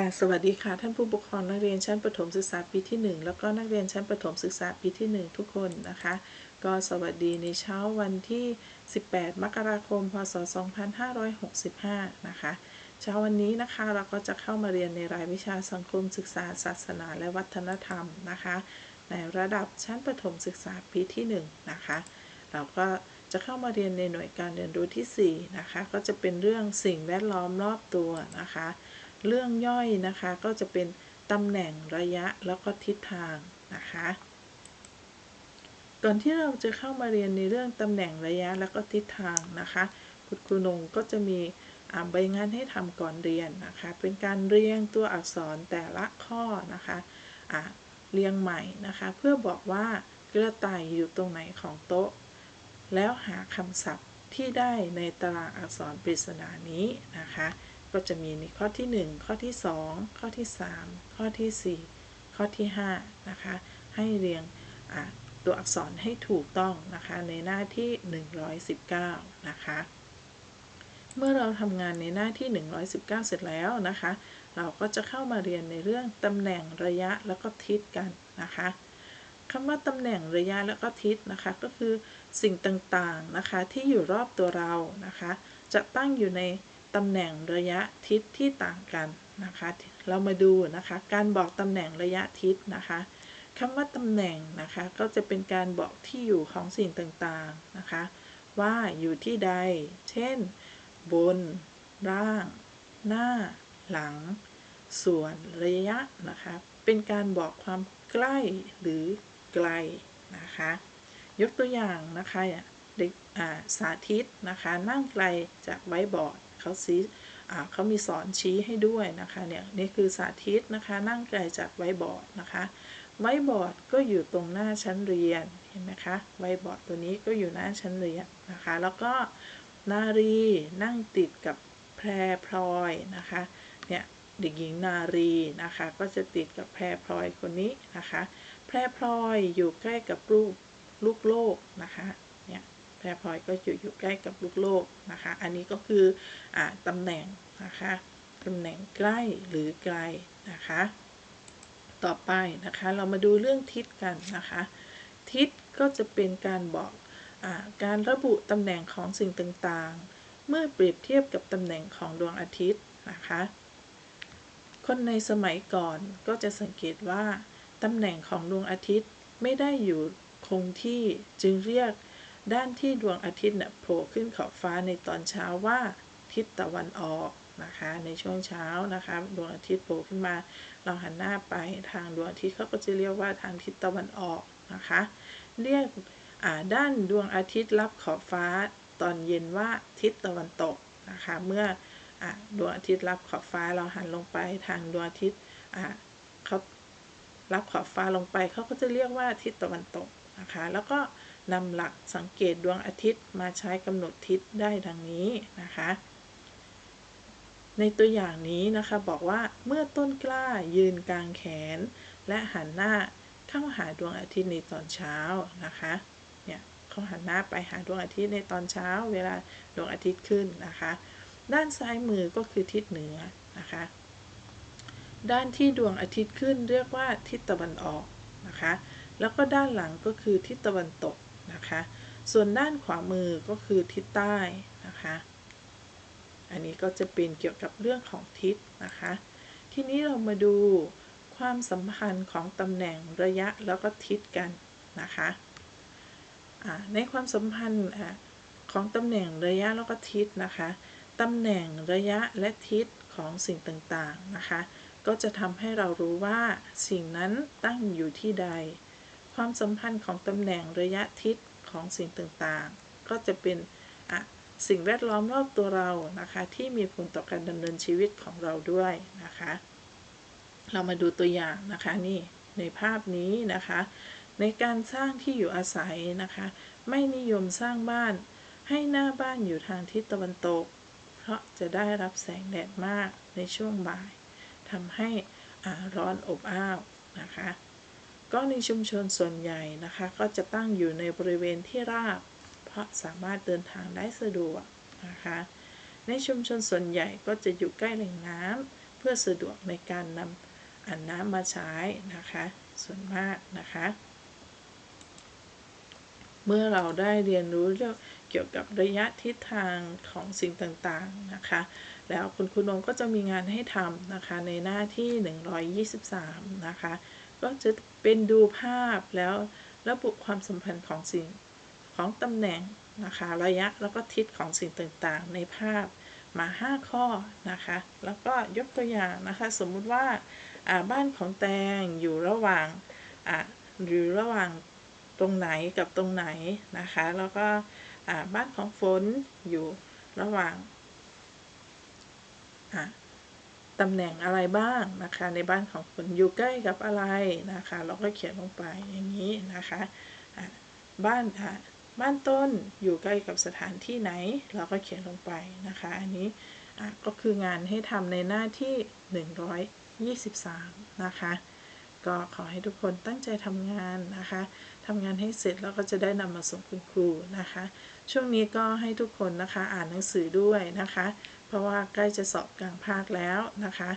ค่ะสวัสดีค่ะท่านผู้ปกครองนักเรียนชั้นประถมศึกษาปีที่ 1 แล้วก็นักเรียนชั้นประถมศึกษาปีที่ 1 ทุกคนนะคะ ก็สวัสดีในเช้าวันที่ 18 มกราคม พศ 2565 นะคะ เช้าวันนี้นะคะเราก็จะเข้ามาเรียนในรายวิชาสังคมศึกษาศาสนาและวัฒนธรรมนะคะ ในระดับชั้นประถมศึกษาปีที่ 1 นะคะ เราก็จะเข้ามาเรียนในหน่วยการเรียนรู้ที่ 4 นะคะ ก็จะเป็นเรื่องสิ่งแวดล้อมรอบตัวนะคะ เรื่องย่อยนะคะ ก็จะเป็นตำแหน่งระยะแล้วก็ทิศทางนะคะ ก่อนที่เราจะเข้ามาเรียนในเรื่องตำแหน่งระยะแล้วก็ทิศทางนะคะ คุณครูนงก็จะมีใบงานให้ทำก่อนเรียนนะคะ เป็นการเรียงตัวอักษรแต่ละข้อนะคะะเรียงใหม่นะคะ เพื่อบอกว่ากระต่ายอยู่ตรงไหนของโต๊ะ แล้วหาคำศัพท์ที่ได้ในตารางอักษรปริศนานี้นะคะ ก็จะมีในข้อที่ 1 ข้อที่ 2 ข้อที่ 3 ข้อที่ 4 ข้อที่5นะคะให้เรียงตัวอักษรให้ถูกต้องนะคะในหน้าที่ 119 นะคะเมื่อเราทำงานในหน้าที่ 119 เสร็จแล้วนะคะ เราก็จะเข้ามาเรียนในเรื่องตำแหน่งระยะแล้วก็ทิศกันนะคะคำว่าตำแหน่งระยะแล้วก็ทิศนะคะก็คือสิ่งต่างๆนะคะที่อยู่รอบตัวเรานะคะ จะตั้งอยู่ใน ตำแหน่งระยะทิศที่ต่างกันนะคะ เรามาดูนะคะ การบอกตำแหน่งระยะทิศนะคะคำว่าตำแหน่งนะคะก็จะเป็นการบอกที่อยู่ของสิ่งต่างๆนะคะ ว่าอยู่ที่ใด เช่น บนล่าง หน้า หลัง ส่วนระยะนะคะ เป็นการบอกความใกล้หรือไกลนะคะ ยกตัวอย่างนะคะเด็กสาธิตนะคะ นั่งไกลจากไว้บอร์ด เขาซีเขามีสอนชี้ให้ด้วยนะคะเนี่ยนี่คือสาธิตนะคะนั่งไกลจากไวบอร์ดนะคะไวบอร์ดก็อยู่ตรงหน้าชั้นเรียนเห็นไหมคะไวบอร์ดตัวนี้ก็อยู่หน้าชั้นเรียนนะคะ แล้วก็นารีนั่งติดกับแพรพลอยนะคะเนี่ยเด็กหญิงนารีนะคะ ก็จะติดกับแพรพลอยคนนี้นะคะ แพรพลอยอยู่ใกล้กับลูกลูกโลกนะคะ แพรพลอยก็อยู่อยู่ใกล้กับลูกโลกนะคะ อันนี้ก็คืออตำแหน่งนะคะตำแหน่งใกล้หรือไกลนะคะ ต่อไปนะคะ เรามาดูเรื่องทิศกันนะคะ ทิศก็จะเป็นการบอกอการระบุตำแหน่งของสิ่งต่างๆ เมื่อเปรียบเทียบกับตำแหน่งของดวงอาทิตย์นะคะ คนในสมัยก่อนก็จะสังเกตว่าตำแหน่งของดวงอาทิตย์ไม่ได้อยู่คงที่จึงเรียก ด้านที่ดวงอาทิตย์เนี่ยโผล่ขึ้นขอบฟ้าในตอนเช้าว่าทิศตะวันออกนะคะในช่วงเช้านะคะดวงอาทิตย์โผล่ขึ้นมา เราหันหน้าไปทางดวงอาทิตย์เขาก็จะเรียกว่าทางทิศตะวันออกนะคะ เรียกด้านดวงอาทิตย์รับขอบฟ้าตอนเย็นว่าทิศตะวันตกนะคะเมื่ออดวงอาทิตย์รับขอบฟ้าเราหันลงไปทางดวงอาทิตย์เขารับขอบฟ้าลงไปเขาก็จะเรียกว่าทิศตะวันตกนะคะแล้วก็ นำหลักสังเกตดวงอาทิตย์มาใช้กำหนดทิศได้ดังนี้นะคะ ในตัวอย่างนี้นะคะบอกว่าเมื่อต้นกล้ายืนกลางแขน และหันหน้าเข้าหาดวงอาทิตย์ในตอนเช้านะคะเนี่ยเขาหันหน้าไปหาดวงอาทิตย์ในตอนเช้า เวลาดวงอาทิตย์ขึ้นนะคะ ด้านซ้ายมือก็คือทิศเหนือนะคะ ด้านที่ดวงอาทิตย์ขึ้นเรียกว่าทิศตะวันออกนะคะแล้วก็ด้านหลังก็คือทิศตะวันตก นะคะ ส่วนด้านขวามือก็คือทิศใต้นะคะ อันนี้ก็จะเป็นเกี่ยวกับเรื่องของทิศนะคะ ทีนี้เรามาดูความสัมพันธ์ของตำแหน่งระยะแล้วก็ทิศกันนะคะในความสัมพันธ์ของตำแหน่งระยะแล้วก็ทิศนะคะตำแหน่งระยะและทิศของสิ่งต่างๆนะคะ ก็จะทำให้เรารู้ว่าสิ่งนั้นตั้งอยู่ที่ใด ความสัมพันธ์ของตำแหน่งระยะทิศของสิ่งต่างๆ ก็จะเป็นสิ่งแวดล้อมรอบตัวเรานะคะ ที่มีผลต่อการดำเนินชีวิตของเราด้วยนะคะ เรามาดูตัวอย่างนะคะนี่ในภาพนี้นะคะ ในการสร้างที่อยู่อาศัยนะคะ ไม่นิยมสร้างบ้านให้หน้าบ้านอยู่ทางทิศตะวันตก เพราะจะได้รับแสงแดดมากในช่วงบ่ายทำให้ร้อนอบอ้าวนะคะ ก็ในชุมชนส่วนใหญ่นะคะ ก็จะตั้งอยู่ในบริเวณที่ราบ เพราะสามารถเดินทางได้สะดวกนะคะ ในชุมชนส่วนใหญ่ก็จะอยู่ใกล้แหล่งน้ำเพื่อสะดวกในการนำอ่านน้ำมาใช้นะคะ ส่วนมากนะคะ เมื่อเราได้เรียนรู้เรื่องเกี่ยวกับระยะทิศทางของสิ่งต่างๆนะคะ แล้วคุณครูนงก็จะมีงานให้ทำนะคะในหน้าที่ 123 นะคะ ก็จะเป็นดูภาพแล้วระบุความสัมพันธ์ของสิ่งของตำแหน่งนะคะระยะแล้วก็ทิศของสิ่งต่างๆ ในภาพมา 5 ข้อนะคะ แล้วก็ยกตัวอย่างนะคะ สมมุติว่าบ้านของแตงอยู่ระหว่างอยู่ระหว่างตรงไหนกับตรงไหนนะคะ แล้วก็บ้านของฝนอยู่ระหว่าง ตำแหน่งอะไรบ้างนะคะ ในบ้านของฝนอยู่ใกล้กับอะไรนะคะ เราก็เขียนลงไปอย่างนี้นะคะบ้านบ้านต้นอยู่ใกล้กับสถานที่ไหน เราก็เขียนลงไปนะคะ อันนี้ก็คืองานให้ทำในหน้าที่ 123 นะคะ ก็ขอให้ทุกคนตั้งใจทำงานนะคะทำงานให้เสร็จแล้วก็จะได้นำมาส่งคุณครูนะคะ ช่วงนี้ก็ให้ทุกคนนะคะอ่านหนังสือด้วยนะคะ เพราะว่าใกล้จะสอบกลางภาคแล้วนะคะ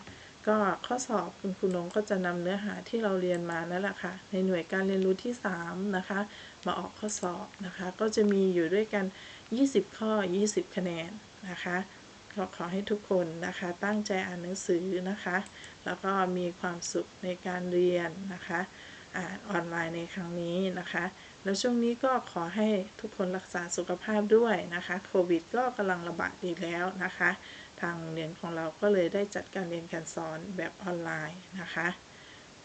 ก็ข้อสอบคุณครูนงก็จะนำเนื้อหาที่เราเรียนมานั่นแหละค่ะ ในหน่วยการเรียนรู้ที่ 3 นะคะ มาออกข้อสอบนะคะ ก็จะมีอยู่ด้วยกัน 20 ข้อ 20 คะแนนนะคะก็ขอให้ทุกคนนะคะตั้งใจอ่านหนังสือนะคะ แล้วก็มีความสุขในการเรียนนะคะออนไลน์ในครั้งนี้นะคะ แล้วช่วงนี้ก็ขอให้ทุกคนรักษาสุขภาพด้วยนะคะ โควิดก็กำลังระบาดอีกแล้วนะคะ ทางเรียนของเราก็เลยได้จัดการเรียนการสอนแบบออนไลน์นะคะ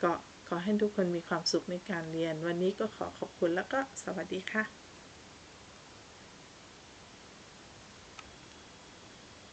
ก็ขอให้ทุกคนมีความสุขในการเรียน วันนี้ก็ขอขอบคุณแล้วก็สวัสดีค่ะ